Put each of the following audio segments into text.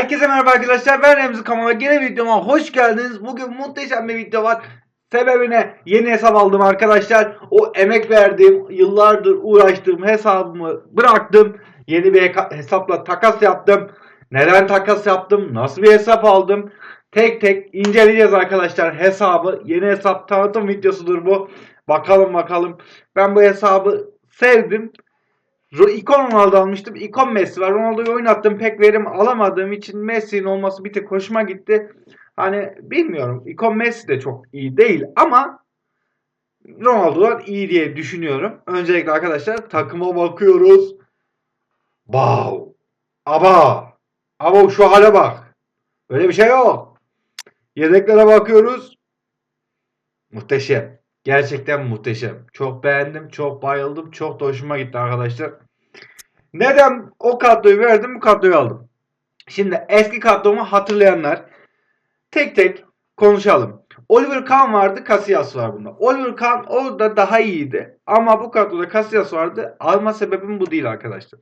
Herkese merhaba arkadaşlar ben Remzi Kamal'a yeni videoma hoş geldiniz. Bugün muhteşem bir video var. Sebebine yeni hesap aldım arkadaşlar. O emek verdiğim, yıllardır uğraştığım hesabımı bıraktım. Yeni bir hesapla takas yaptım. Neden takas yaptım? Nasıl bir hesap aldım? Tek tek inceleyeceğiz arkadaşlar hesabı. Yeni hesap tanıtım videosudur bu. Bakalım bakalım. Ben bu hesabı sevdim. İkon Ronaldo almıştım. İkon Messi var. Ronaldo'yu oynattım. Pek verim alamadığım için Messi'nin olması bir tek hoşuma gitti. Hani bilmiyorum. İkon Messi de çok iyi değil ama Ronaldo'dan iyi diye düşünüyorum. Öncelikle arkadaşlar takıma bakıyoruz. Wow. Aba. Aba şu hale bak. Öyle bir şey yok. Yedeklere bakıyoruz. Muhteşem. Gerçekten muhteşem. Çok beğendim, çok bayıldım, çok da hoşuma gitti arkadaşlar. Neden o kadroyu verdim, bu kadroyu aldım. Şimdi eski kadromu hatırlayanlar tek tek konuşalım. Oliver Kahn vardı, Casillas var bunda. Oliver Kahn orada daha iyiydi. Ama bu kadroda Casillas vardı. Alma sebebim bu değil arkadaşlar.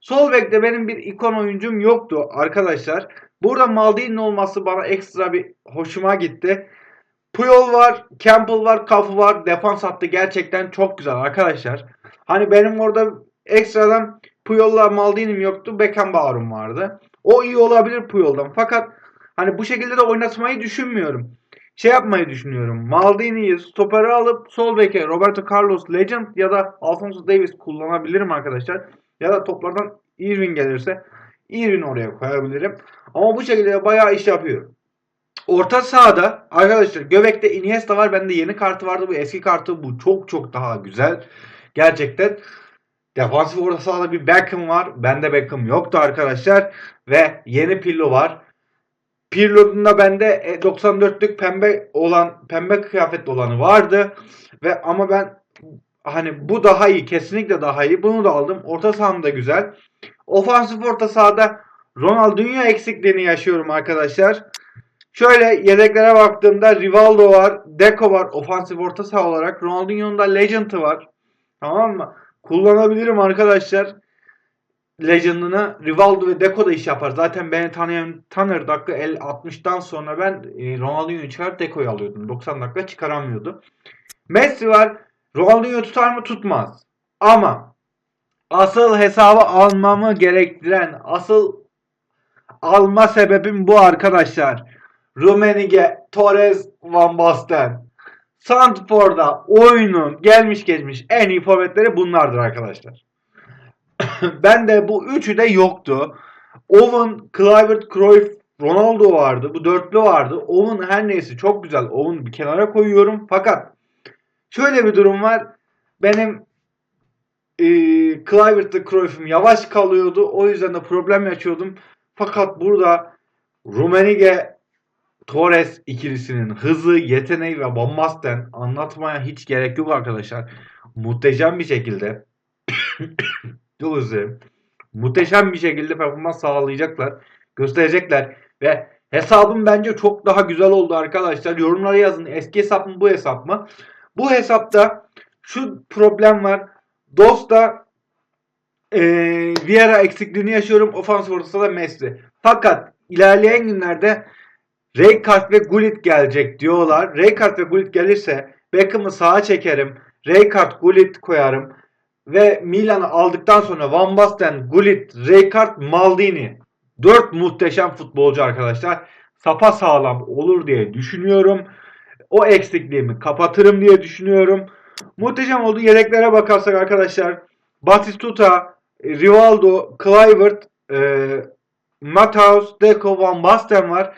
Sol bekte benim bir ikon oyuncum yoktu arkadaşlar. Burada Maldini'nin olması bana ekstra bir hoşuma gitti. Puyol var, Campbell var, Cafu var. Defans hattı gerçekten çok güzel arkadaşlar. Hani benim orada ekstradan Puyol'la Maldini'm yoktu. Beckenbauer'um vardı. O iyi olabilir Puyol'dan. Fakat hani bu şekilde de oynatmayı düşünmüyorum. Şey yapmayı düşünüyorum. Maldini'yi stopere alıp sol beke Roberto Carlos Legend ya da Alfonso Davis kullanabilirim arkadaşlar. Ya da toplardan Irving gelirse Irving oraya koyabilirim. Ama bu şekilde bayağı iş yapıyor. Orta sahada arkadaşlar Göbek'te Iniesta var. Bende yeni kartı vardı. Bu eski kartı bu çok çok daha güzel. Gerçekten defansif orta sahada bir Beckham var. Bende Beckham yoktu arkadaşlar. Ve yeni Pirlo var. Pirlo'nun da bende e, 94'lük pembe olan pembe kıyafetli olanı vardı. Ve ama ben hani bu daha iyi. Kesinlikle daha iyi. Bunu da aldım. Orta saham da güzel. Ofansif orta sahada Ronaldinho eksikliğini yaşıyorum arkadaşlar. Şöyle yedeklere baktığımda Rivaldo var, Deco var ofansif orta saha olarak. Ronaldinho'nun da Legend'ı var. Tamam mı? Kullanabilirim arkadaşlar. Legend'ını Rivaldo ve Deco da iş yapar. Zaten beni tanıyan tanır. Dakika 50 60'tan sonra ben e, Ronaldinho'yu çıkar Deco'yu alıyordum. 90 dakika çıkaramıyordu. Messi var. Ronaldinho tutar mı? Tutmaz. Ama asıl hesabı almamı gerektiren asıl alma sebebim bu arkadaşlar. Rumenige, Torres, Van Basten. Sandford'a oyunun gelmiş geçmiş en iyi forvetleri bunlardır arkadaşlar. ben de bu üçü de yoktu. Owen, Kluivert, Cruyff, Ronaldo vardı. Bu dörtlü vardı. Owen her neyse çok güzel. Owen'u bir kenara koyuyorum. Fakat şöyle bir durum var. Benim e, Kluivert'le Cruyff'um yavaş kalıyordu. O yüzden de problem yaşıyordum. Fakat burada Rumenige Torres ikilisinin hızı, yeteneği ve bombastten anlatmaya hiç gerek yok arkadaşlar. Muhteşem bir şekilde çok özür. Muhteşem bir şekilde performans sağlayacaklar. Gösterecekler ve hesabım bence çok daha güzel oldu arkadaşlar. Yorumlara yazın. Eski hesap mı bu hesap mı? Bu hesapta şu problem var. Dost'ta e, Vieira eksikliğini yaşıyorum. Ofans ortası da Messi. Fakat ilerleyen günlerde Rijkaard ve Gullit gelecek diyorlar. Rijkaard ve Gullit gelirse Beckham'ı sağa çekerim. Rijkaard, Gullit koyarım. Ve Milan'ı aldıktan sonra Van Basten, Gullit, Rijkaard, Maldini. 4 muhteşem futbolcu arkadaşlar. Sapa sağlam olur diye düşünüyorum. O eksikliğimi kapatırım diye düşünüyorum. Muhteşem oldu. Yedeklere bakarsak arkadaşlar. Batistuta, Rivaldo, Kluivert, e, Matthaus, Deco, Van Basten var.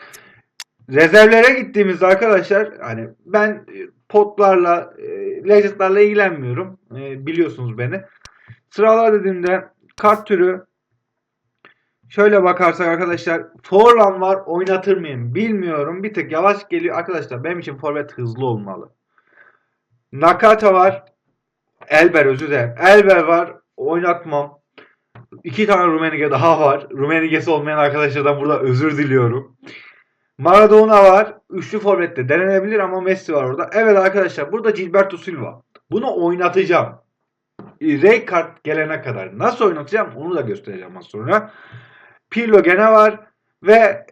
Rezervlere gittiğimizde arkadaşlar hani ben e, potlarla, e, legendlarla ilgilenmiyorum. E, biliyorsunuz beni. Sıralar dediğimde kart türü şöyle bakarsak arkadaşlar Forlan var oynatır mıyım bilmiyorum. Bir tık yavaş geliyor. Arkadaşlar benim için forvet hızlı olmalı. Nakata var. Elber özür dilerim. Elber var. Oynatmam. İki tane Rumenige daha var. Rumenige'si olmayan arkadaşlardan burada özür diliyorum. Maradona var. Üçlü forvette denenebilir ama Messi var orada. Evet arkadaşlar burada Gilberto Silva. Bunu oynatacağım. Rijkaard gelene kadar nasıl oynatacağım onu da göstereceğim az sonra. Pirlo gene var ve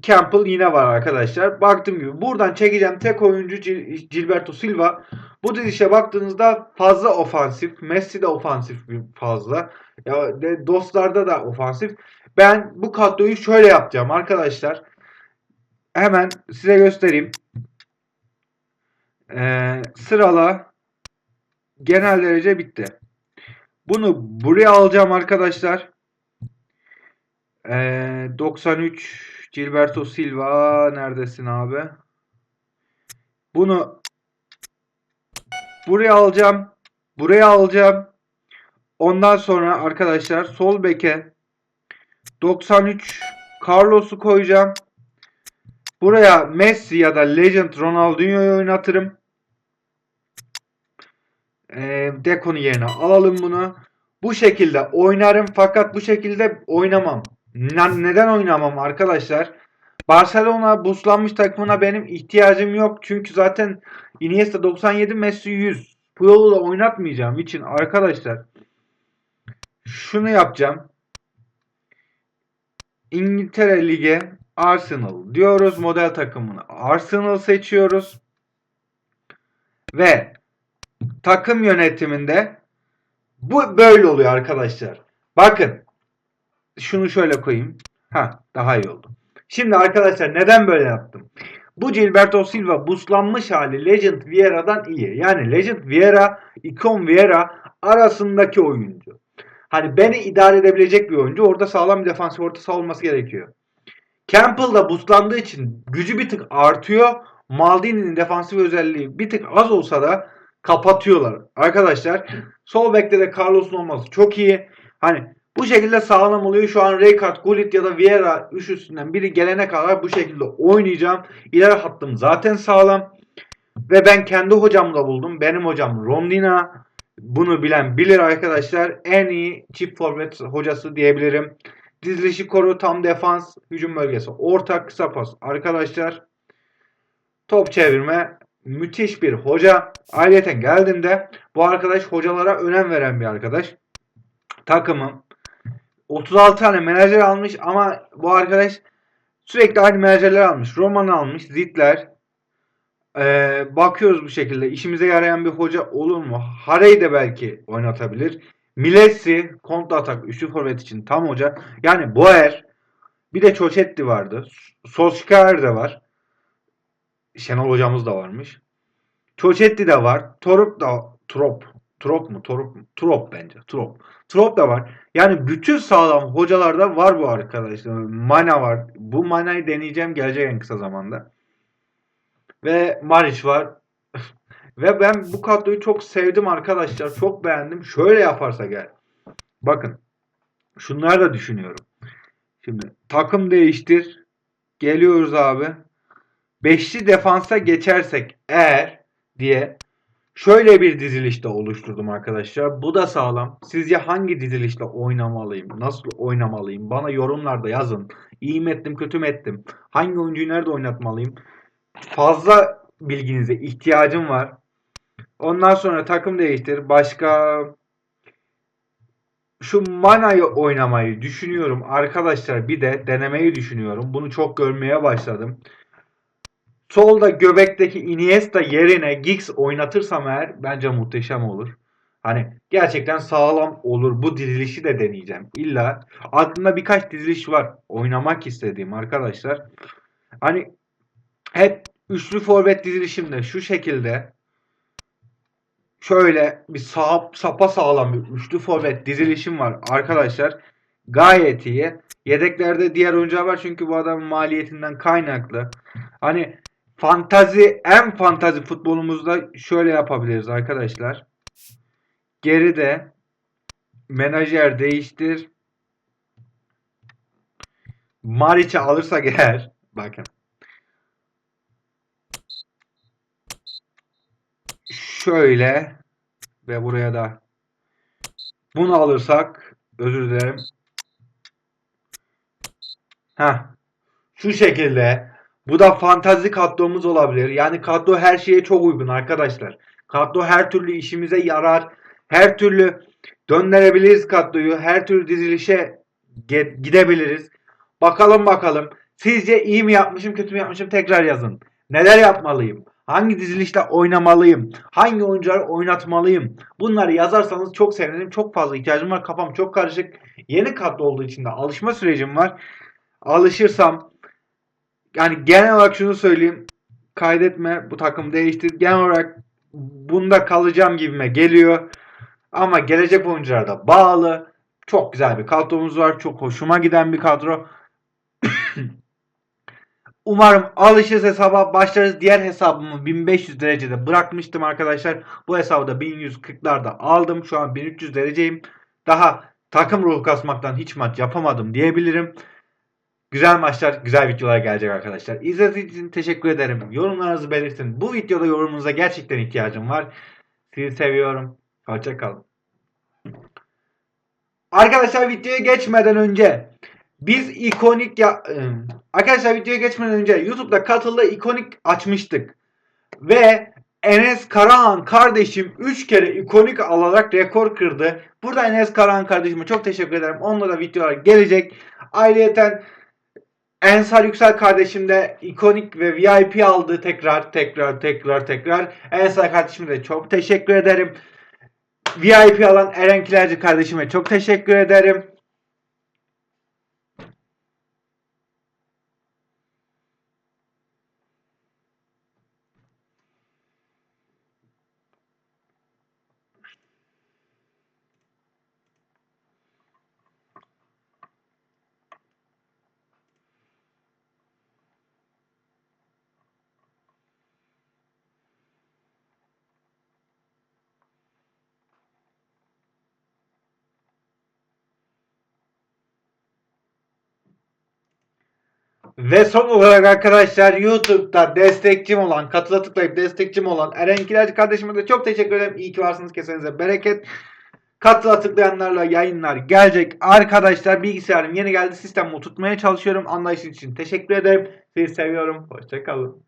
Campbell yine var arkadaşlar. Baktığım gibi buradan çekeceğim tek oyuncu Gil- Gilberto Silva. Bu dizişe baktığınızda fazla ofansif. Messi de ofansif fazla. Ya dostlarda da ofansif. Ben bu kadroyu şöyle yapacağım arkadaşlar. Hemen size göstereyim. Ee, sırala genel derece bitti. Bunu buraya alacağım arkadaşlar. Ee, 93 Gilberto Silva neredesin abi? Bunu buraya alacağım. Buraya alacağım. Ondan sonra arkadaşlar sol beke 93 Carlos'u koyacağım. Buraya Messi ya da Legend Ronaldinho'yu oynatırım. Ee, Dekon'un yerine alalım bunu. Bu şekilde oynarım fakat bu şekilde oynamam. Ne- neden oynamam arkadaşlar? Barcelona buslanmış takımına benim ihtiyacım yok. Çünkü zaten Iniesta 97 Messi 100. Puyol'u da oynatmayacağım için arkadaşlar şunu yapacağım. İngiltere Lige Arsenal diyoruz model takımını. Arsenal seçiyoruz. Ve takım yönetiminde bu böyle oluyor arkadaşlar. Bakın. Şunu şöyle koyayım. Ha, daha iyi oldu. Şimdi arkadaşlar neden böyle yaptım? Bu Gilberto Silva buslanmış hali Legend Vieira'dan iyi. Yani Legend Vieira, Icon Vieira arasındaki oyuncu. Hani beni idare edebilecek bir oyuncu. Orada sağlam bir defansif orta olması gerekiyor. Campbell da buslandığı için gücü bir tık artıyor. Maldini'nin defansif özelliği bir tık az olsa da kapatıyorlar. Arkadaşlar sol bekte de Carlos'un olması çok iyi. Hani bu şekilde sağlam oluyor. Şu an Rijkaard, Gullit ya da Vieira üç üstünden biri gelene kadar bu şekilde oynayacağım. İleri hattım zaten sağlam. Ve ben kendi hocamla buldum. Benim hocam Rondina. Bunu bilen bilir arkadaşlar. En iyi çift forvet hocası diyebilirim. Dizilişi koru, tam defans, hücum bölgesi, orta kısa pas. Arkadaşlar top çevirme müthiş bir hoca. Ayrıca geldiğinde bu arkadaş hocalara önem veren bir arkadaş. Takımım 36 tane menajer almış ama bu arkadaş sürekli aynı menajerler almış. Roman almış, Zitler. Ee, bakıyoruz bu şekilde. İşimize yarayan bir hoca olur mu? Harey de belki oynatabilir. Milesi kontra atak üçlü forvet için tam hoca. Yani Boer bir de Çoçetti vardı. Solskjaer de var. Şenol hocamız da varmış. Çoçetti de var. Torop da Trop. Trop mu? Torop mu? Trop bence. Trop. Trop da var. Yani bütün sağlam hocalarda var bu arkadaşlar. Mana var. Bu Mana'yı deneyeceğim gelecek en kısa zamanda. Ve Maric var. Ve ben bu kadroyu çok sevdim arkadaşlar. Çok beğendim. Şöyle yaparsa gel. Bakın. Şunları da düşünüyorum. Şimdi takım değiştir. Geliyoruz abi. Beşli defansa geçersek eğer diye şöyle bir dizilişte oluşturdum arkadaşlar. Bu da sağlam. Sizce hangi dizilişte oynamalıyım? Nasıl oynamalıyım? Bana yorumlarda yazın. İyi mi ettim, kötü mü ettim? Hangi oyuncuyu nerede oynatmalıyım? Fazla bilginize ihtiyacım var. Ondan sonra takım değiştir. Başka şu Mana'yı oynamayı düşünüyorum arkadaşlar. Bir de denemeyi düşünüyorum. Bunu çok görmeye başladım. Solda göbekteki Iniesta yerine Giggs oynatırsam eğer bence muhteşem olur. Hani gerçekten sağlam olur. Bu dizilişi de deneyeceğim. İlla aklımda birkaç diziliş var. Oynamak istediğim arkadaşlar. Hani hep üçlü forvet dizilişimde şu şekilde şöyle bir sağ, sapa sağlam bir üçlü forvet dizilişim var arkadaşlar. Gayet iyi. Yedeklerde diğer oyuncular var çünkü bu adamın maliyetinden kaynaklı. Hani fantazi en fantazi futbolumuzda şöyle yapabiliriz arkadaşlar. Geride menajer değiştir. Maric'i alırsak eğer bakın şöyle ve buraya da bunu alırsak özür dilerim. Ha, şu şekilde bu da fantazi kadromuz olabilir. Yani kadro her şeye çok uygun arkadaşlar. Kadro her türlü işimize yarar. Her türlü döndürebiliriz kadroyu. Her türlü dizilişe gidebiliriz. Bakalım bakalım. Sizce iyi mi yapmışım, kötü mü yapmışım? Tekrar yazın. Neler yapmalıyım? Hangi dizilişte oynamalıyım? Hangi oyuncuları oynatmalıyım? Bunları yazarsanız çok sevinirim. Çok fazla ihtiyacım var. Kafam çok karışık. Yeni kadro olduğu için de alışma sürecim var. Alışırsam yani genel olarak şunu söyleyeyim. Kaydetme bu takım değiştir. Genel olarak bunda kalacağım gibime geliyor. Ama gelecek oyunculara da bağlı. Çok güzel bir kadromuz var. Çok hoşuma giden bir kadro. Umarım alışırız hesaba başlarız. Diğer hesabımı 1500 derecede bırakmıştım arkadaşlar. Bu hesabı da 1140'larda aldım. Şu an 1300 dereceyim. Daha takım ruhu kasmaktan hiç maç yapamadım diyebilirim. Güzel maçlar, güzel videolar gelecek arkadaşlar. İzlediğiniz için teşekkür ederim. Yorumlarınızı belirtin. Bu videoda yorumunuza gerçekten ihtiyacım var. Sizi seviyorum. Hoşçakalın. Arkadaşlar videoya geçmeden önce biz ikonik ya ıı, arkadaşlar videoya geçmeden önce YouTube'da katıldı ikonik açmıştık. Ve Enes Karahan kardeşim 3 kere ikonik alarak rekor kırdı. Burada Enes Karahan kardeşime çok teşekkür ederim. Onunla da videolar gelecek. Ayrıyeten Ensar Yüksel kardeşim de ikonik ve VIP aldı tekrar tekrar tekrar tekrar. Ensar kardeşime de çok teşekkür ederim. VIP alan Eren Kilerci kardeşime çok teşekkür ederim. Ve son olarak arkadaşlar YouTube'da destekçim olan, katıla tıklayıp destekçim olan Eren Kilerci kardeşime de çok teşekkür ederim. İyi ki varsınız. Kesenize bereket. Katıla tıklayanlarla yayınlar gelecek. Arkadaşlar bilgisayarım yeni geldi. Sistemi tutmaya çalışıyorum. Anlayışınız için teşekkür ederim. Sizi seviyorum. Hoşçakalın.